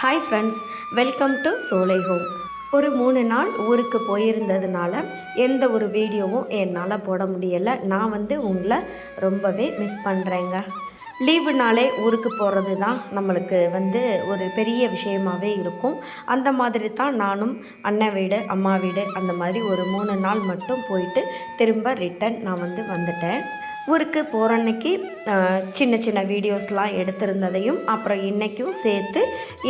Hi friends welcome to Solai home ஒரு மூணு நாள் ஊருக்கு போயிருந்ததுனால எந்த ஒரு வீடியோவும் என்னால் போட முடியலை. நான் வந்து உங்களை ரொம்பவே மிஸ் பண்ணுறேங்க லீவுனாலே ஊருக்கு போகிறது தான் நம்மளுக்கு வந்து ஒரு பெரிய விஷயமாகவே இருக்கும். அந்த மாதிரி தான் நானும் அண்ணன் வீடு அம்மா வீடு அந்த மாதிரி ஒரு மூணு நாள் மட்டும் போயிட்டு திரும்ப ரிட்டன் நான் வந்து வந்துட்டேன். ஊருக்கு போகிற அன்னைக்கு சின்ன சின்ன வீடியோஸ்லாம் எடுத்திருந்ததையும் அப்புறம் இன்றைக்கும் சேர்த்து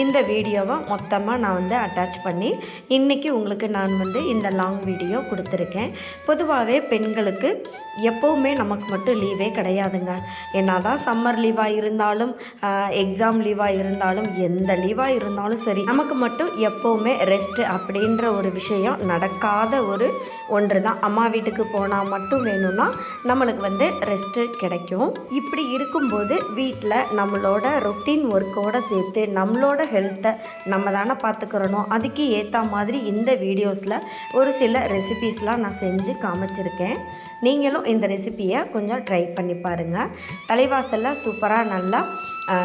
இந்த வீடியோவை மொத்தமாக நான் வந்து அட்டாச் பண்ணி இன்றைக்கி உங்களுக்கு நான் வந்து இந்த லாங் வீடியோ கொடுத்துருக்கேன். பொதுவாகவே பெண்களுக்கு எப்போவுமே நமக்கு மட்டும் லீவே கிடையாதுங்க. என்னதான் சம்மர் லீவாக இருந்தாலும் எக்ஸாம் லீவாக இருந்தாலும் எந்த லீவாக இருந்தாலும் சரி நமக்கு மட்டும் எப்போவுமே ரெஸ்ட்டு அப்படின்ற ஒரு விஷயம் நடக்காத ஒரு ஒன்று தான். அம்மா வீட்டுக்கு போனால் மட்டும் வேணும்னா நம்மளுக்கு வந்து ரெஸ்ட்டு கிடைக்கும். இப்படி இருக்கும்போது வீட்டில் நம்மளோட ரொட்டீன் ஒர்க்கோடு சேர்த்து நம்மளோட ஹெல்த்தை நம்ம தானே பார்த்துக்கிறணும் அதுக்கு ஏற்ற மாதிரி இந்த வீடியோஸில் ஒரு சில ரெசிபீஸ்லாம் நான் செஞ்சு காமிச்சிருக்கேன். நீங்களும் இந்த ரெசிப்பியை கொஞ்சம் ட்ரை பண்ணி பாருங்கள் தலைவாசலில் சூப்பராக நல்லா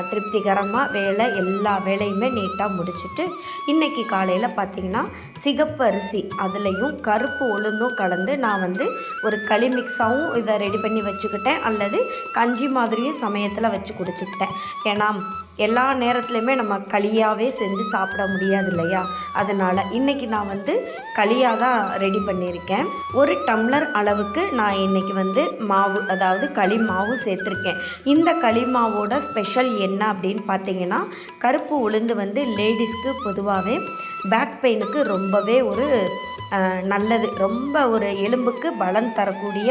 திருப்திகரமாக வேலை எல்லா வேலையுமே நீட்டாக முடிச்சுட்டு இன்றைக்கி காலையில் பார்த்தீங்கன்னா சிகப்பு அரிசி அதுலேயும் கருப்பு உளுந்தும் கலந்து நான் வந்து ஒரு களி மிக்ஸாகவும் இதை ரெடி பண்ணி வச்சுக்கிட்டேன். அல்லது கஞ்சி மாதிரியும் சமயத்தில் வச்சு குடிச்சுக்கிட்டேன். ஏன்னா எல்லா நேரத்துலையுமே நம்ம களியாகவே செஞ்சு சாப்பிட முடியாது இல்லையா? அதனால் இன்றைக்கி நான் வந்து களியாக தான் ரெடி பண்ணியிருக்கேன். ஒரு டம்ளர் அளவுக்கு நான் இன்றைக்கி வந்து மாவு அதாவது களி மாவு சேர்த்துருக்கேன். இந்த களி மாவோட ஸ்பெஷல் என்ன அப்படின்னு பார்த்தீங்கன்னா கருப்பு உளுந்து வந்து லேடிஸ்க்கு பொதுவாகவே பேக் பெயினுக்கு ரொம்பவே ஒரு நல்லது. ரொம்ப ஒரு எலும்புக்கு பலன் தரக்கூடிய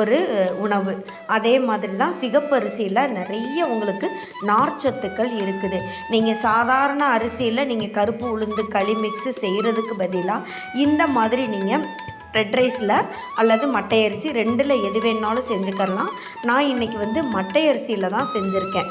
ஒரு உணவு. அதே மாதிரி தான் சிகப்பரிசியில் நிறைய உங்களுக்கு நார்ச்சத்துக்கள் இருக்குது. நீங்கள் சாதாரண அரிசியில் நீங்கள் கருப்பு உளுந்து களி மிக்ஸு செய்கிறதுக்கு பதிலாக இந்த மாதிரி நீங்கள் ரெட் ரைஸில் அல்லது மட்டை அரிசி ரெண்டில் எது வேணாலும் செஞ்சுக்கலாம் நான் இன்றைக்கி வந்து மட்டை அரிசியில் தான் செஞ்சுருக்கேன்.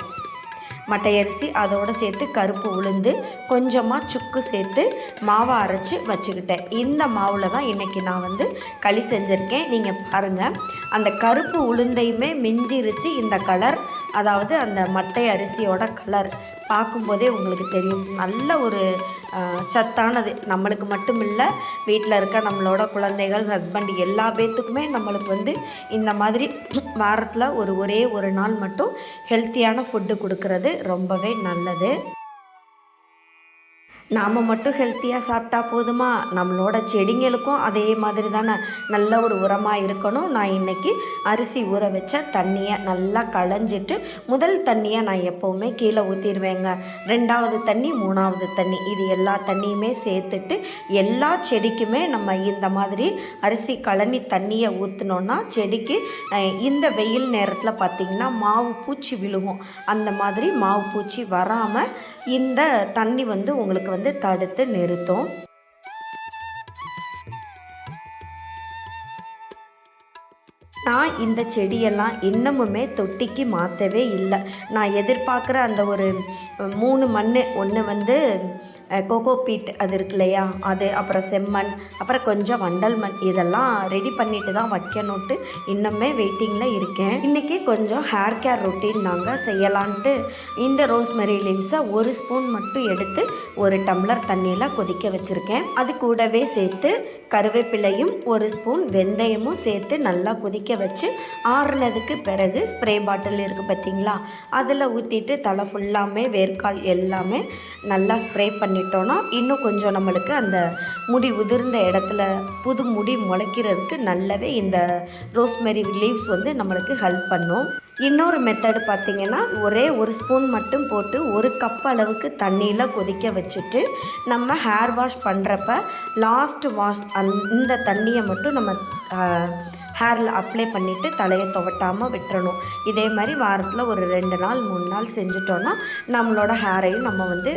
மட்டையரிசி அதோடு சேர்த்து கருப்பு உளுந்து கொஞ்சமாக சுக்கு சேர்த்து மாவை அரைச்சி வச்சுக்கிட்டேன். இந்த மாவில் தான் இன்றைக்கி நான் வந்து களி செஞ்சுருக்கேன். நீங்கள் பாருங்கள் அந்த கருப்பு உளுந்தையுமே மிஞ்சிருச்சு. இந்த கலர் அதாவது அந்த மட்டை அரிசியோட கலர் பார்க்கும்போதே உங்களுக்கு தெரியும். நல்ல ஒரு சத்தானது. நம்மளுக்கு மட்டும் இல்லை வீட்டில் இருக்க நம்மளோட குழந்தைகள் ஹஸ்பண்ட் எல்லா பேர்த்துக்குமே நம்மளுக்கு வந்து இந்த மாதிரி வாரத்தில் ஒரு ஒரே ஒரு நாள் மட்டும் ஹெல்த்தியான ஃபுட்டு கொடுக்கறது ரொம்பவே நல்லது. நாம் மட்டும் ஹெல்த்தியாக சாப்பிட்டா போதுமா? நம்மளோட செடிங்களுக்கும் அதே மாதிரி தானே நல்ல ஒரு உரமாக இருக்கணும். நான் இன்றைக்கி அரிசி ஊற வச்ச தண்ணியை நல்லா களைஞ்சிட்டு முதல் தண்ணியை நான் எப்போவுமே கீழே ஊற்றிடுவேங்க ரெண்டாவது தண்ணி மூணாவது தண்ணி. இது எல்லா தண்ணியுமே சேர்த்துட்டு எல்லா செடிக்குமே நம்ம இந்த மாதிரி அரிசி கழனி தண்ணியை ஊற்றினோன்னா செடிக்கு இந்த வெயில் நேரத்தில் பார்த்திங்கன்னா மாவு பூச்சி விழுகும். அந்த மாதிரி மாவு பூச்சி வராமல் இந்த தண்ணி வந்து உங்களுக்கு வந்து தடுத்து நிறுத்தும். நான் இந்த செடியெல்லாம் இன்னமுமே தொட்டிக்கு மாற்றவே இல்லை. நான் எதிர்பார்க்குற அந்த ஒரு மூணு மண் ஒன்று வந்து கோகோ பீட் அது இருக்கு இல்லையா? அது அப்புறம் செம்மண் அப்புறம் கொஞ்சம் வண்டல் மண் இதெல்லாம் ரெடி பண்ணிட்டு தான் வைக்கணுன்ட்டு இன்னுமே வெயிட்டிங்கில் இருக்கேன். இன்றைக்கி கொஞ்சம் ஹேர் கேர் ரொட்டீன் நாங்கள் செய்யலான்ட்டு இந்த ரோஸ்மெரி லீவ்ஸை ஒரு ஸ்பூன் மட்டும் எடுத்து ஒரு டம்ளர் தண்ணியில் கொதிக்க வச்சுருக்கேன். அது கூடவே சேர்த்து கருவேப்பிலையும் ஒரு ஸ்பூன் வெந்தயமும் சேர்த்து நல்லா கொதிக்க வச்சு ஆறுனதுக்கு பிறகு ஸ்ப்ரே பாட்டில் இருக்குது பார்த்தீங்களா? அதில் ஊற்றிட்டு தலை ஃபுல்லாமே வேர்க்கால் எல்லாமே நல்லா ஸ்ப்ரே பண்ணி பண்ணிட்டோன்னா இன்னும் கொஞ்சம் நம்மளுக்கு அந்த முடி உதிர்ந்த இடத்துல புது முடி முளைக்கிறதுக்கு நல்லாவே இந்த ரோஸ்மெரி லீவ்ஸ் வந்து நம்மளுக்கு ஹெல்ப் பண்ணும். இன்னொரு மெத்தடு பார்த்திங்கன்னா ஒரே ஒரு ஸ்பூன் மட்டும் போட்டு ஒரு கப் அளவுக்கு தண்ணியில் கொதிக்க வச்சுட்டு நம்ம ஹேர் வாஷ் பண்ணுறப்ப லாஸ்ட் வாஷ் அந் இந்த தண்ணியை மட்டும் நம்ம ஹேரில் அப்ளை பண்ணிவிட்டு தலையை துவட்டாமல் விட்டுறணும். இதே மாதிரி வாரத்தில் ஒரு ரெண்டு நாள் மூணு நாள் செஞ்சிட்டோன்னா நம்மளோட ஹேரையும் நம்ம வந்து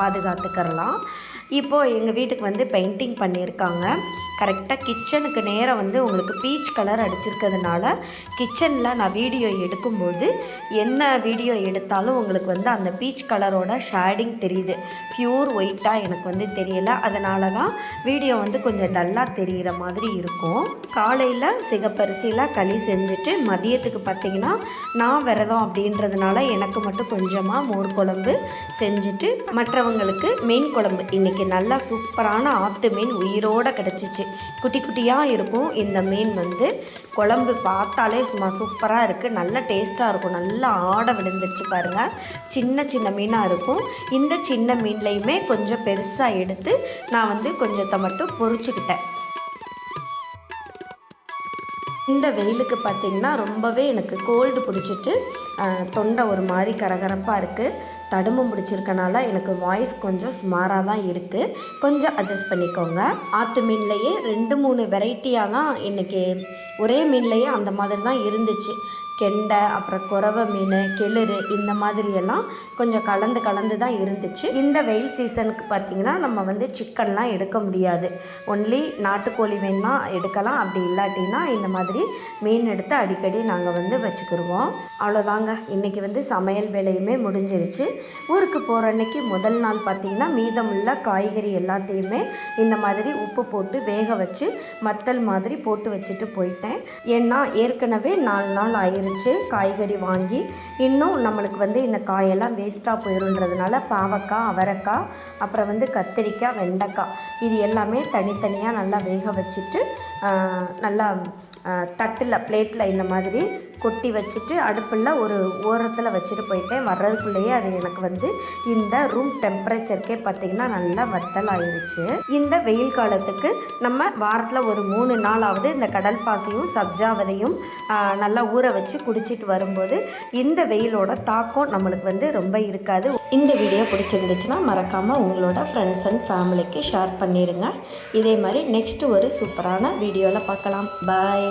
பாதுகாத்துக்கிறலாம். இப்போது எங்கள் வீட்டுக்கு வந்து பெயிண்டிங் பண்ணியிருக்காங்க. கரெக்டாக கிச்சனுக்கு நேராக வந்து உங்களுக்கு பீச் கலர் அடிச்சிருக்கிறதுனால கிச்சனில் நான் வீடியோ எடுக்கும்போது என்ன வீடியோ எடுத்தாலும் உங்களுக்கு வந்து அந்த பீச் கலரோட ஷேடிங் தெரியுது. ப்யூர் ஒயிட்டாக எனக்கு வந்து தெரியலை. அதனால தான் வீடியோ வந்து கொஞ்சம் டல்லாக தெரிகிற மாதிரி இருக்கும். காலையில் சிகப்பரிசியில் களி செஞ்சுட்டு மதியத்துக்கு பார்த்தீங்கன்னா நான் விரதம் அப்படின்றதுனால எனக்கு மட்டும் கொஞ்சமாக மோர் குழம்பு செஞ்சுட்டு மற்றவங்களுக்கு மீன் குழம்பு. இன்றைக்கி நல்லா சூப்பரான ஆத்து மீன் உயிரோடு கிடச்சிச்சு. குட்டி குட்டியாக இருக்கும். இந்த மீன் வந்து குழம்பு பார்த்தாலே சும்மா சூப்பராக இருக்குது நல்ல டேஸ்ட்டாக இருக்கும். நல்லா ஆட விழுந்துருச்சு பாருங்கள் சின்ன சின்ன மீனாக இருக்கும். இந்த சின்ன மீன்லேயுமே கொஞ்சம் பெருசாக எடுத்து நான் வந்து கொஞ்சத்தை மட்டும் பொறிச்சுக்கிட்டேன். இந்த வெயிலுக்கு பார்த்திங்கன்னா ரொம்பவே எனக்கு கோல்டு பிடிச்சிட்டு தொண்டை ஒரு மாதிரி கரகரப்பாக இருக்குது தடும்பும் பிடிச்சிருக்கனால எனக்கு வாய்ஸ் கொஞ்சம் சுமாராக தான் இருக்குது கொஞ்சம் அட்ஜஸ்ட் பண்ணிக்கோங்க. ஆற்று மீன்லேயே ரெண்டு மூணு வெரைட்டியாக தான் இன்றைக்கி ஒரே மீன்லேயே அந்த மாதிரி தான் இருந்துச்சு. கெண்டை அப்புறம் குறவை மீன் கெளுரு இந்த மாதிரியெல்லாம் கொஞ்சம் கலந்து கலந்து தான் இருந்துச்சு. இந்த வெயில் சீசனுக்கு பார்த்திங்கன்னா நம்ம வந்து சிக்கன்லாம் எடுக்க முடியாது. ஒன்லி நாட்டுக்கோழி வேணா எடுக்கலாம். அப்படி இல்லாட்டினா இந்த மாதிரி மீன் எடுத்து அடிக்கடி நாங்கள் வந்து வச்சுக்கிடுவோம் அவ்வளோதாங்க. இன்றைக்கி வந்து சமையல் வேலையுமே முடிஞ்சிருச்சு. ஊருக்கு போகிற அன்னைக்கு முதல் நாள் பார்த்திங்கன்னா மீதமுள்ள காய்கறி எல்லாத்தையுமே இந்த மாதிரி உப்பு போட்டு வேக வச்சு மத்தல் மாதிரி போட்டு வச்சுட்டு போயிட்டேன். ஏன்னா ஏற்கனவே நாலு நாள் ஆயிருச்சு காய்கறி வாங்கி. இன்னும் நம்மளுக்கு வந்து இந்த காயெல்லாம் வேஸ்ட்டாக போயிருன்றதுனால பாவக்காய் அவரைக்காய் அப்புறம் வந்து கத்திரிக்காய் வெண்டைக்காய் இது எல்லாமே தனித்தனியாக நல்லா வேக வச்சுட்டு நல்லா தட்டில் பிளேட்டில் இந்த மாதிரி கொட்டி வச்சுட்டு அடுப்பில் ஒரு ஓரத்தில் வச்சுட்டு போயிட்டேன். வர்றதுக்குள்ளேயே அது எனக்கு வந்து இந்த ரூம் டெம்பரேச்சருக்கே பார்த்திங்கன்னா நல்லா வத்தல் ஆயிடுச்சு இந்த வெயில் காலத்துக்கு நம்ம வாரத்தில் ஒரு மூணு நாளாவது இந்த கடல் பாசியும் சப்ஜாவதையும் நல்லா ஊற வச்சு குடிச்சிட்டு வரும்போது இந்த வெயிலோட தாக்கம் நம்மளுக்கு வந்து ரொம்ப இருக்காது. இந்த வீடியோ பிடிச்சிருந்துச்சுன்னா மறக்காமல் உங்களோட ஃப்ரெண்ட்ஸ் அண்ட் ஃபேமிலிக்கு ஷேர் பண்ணிடுங்க இதே மாதிரி நெக்ஸ்ட் ஒரு சூப்பரான வீடியோவில் பார்க்கலாம் பாய்